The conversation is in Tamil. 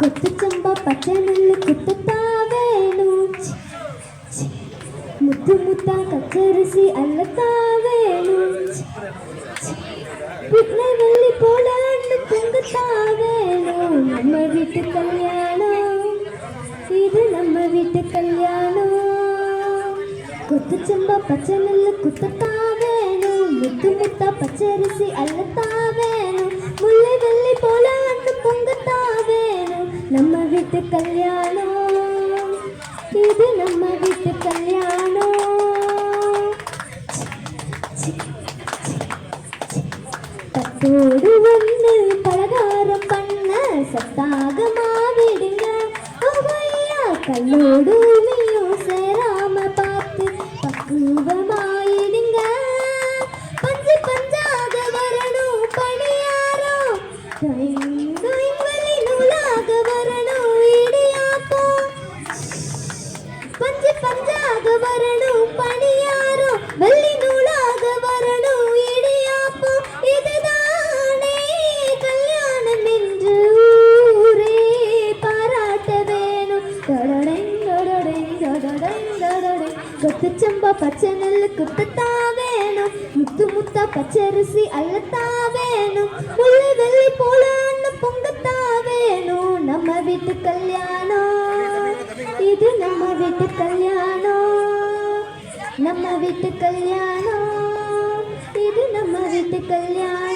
குத்துச்சம்பா பச்சை நெல்லு குத்தத்தா வேணும் முத்து முத்தா கச்சரிசி அல்லத்தா வேணும் பிள்ளை வெள்ளி போல அண்ணு வேணும் நம்ம வீட்டு கல்யாணம் இது நம்ம வீட்டு கல்யாணம் குத்துச்சம்பா பச்சை நெல்லு குத்தத்தா வேணும் முத்து முத்தா பச்சரிசி அல்லத்தா வேணும் முல்லை வெள்ளி போல அண்ணு பொங்கத்தா வீட்டு கல்யாணம் இது நம்ம வீட்டு கல்யாணம் தட்டோடு ஒன்று பலகாரம் பண்ண சத்தாக மாவிடுங்க ஓவையா கல்லோடு உமையும் சேராம பார்த்து பக்குவமாயிடுங்க. பஞ்சு பஞ்சாக வரணும் பணியாரம். பஞ்சாக வரணும் பணியாரம் வெள்ளி நூலாக வரணும் இடியாப்பம் இதுதானே கல்யாணம் என்று ஊரே பாராட்ட வேணும். தொடடெங் தொடடெங் தொடடெங் தொடடெங் கொத்துச்சம்பா பச்சை நெல்லு குத்தத்தா வேணும். முத்து முத்தா பச்சரிசி அல்லத்தா வேணும். முல்லை வெள்ளி போல அண்ணன் பொங்கத்தா வேணும். நம்ம வீட்டு கல்யாணம் இது நம்ம வீட்டு கல்யாணம். நம்ம வீட்டு கல்யாணம். இது நம்ம வீட்டு கல்யாணம்.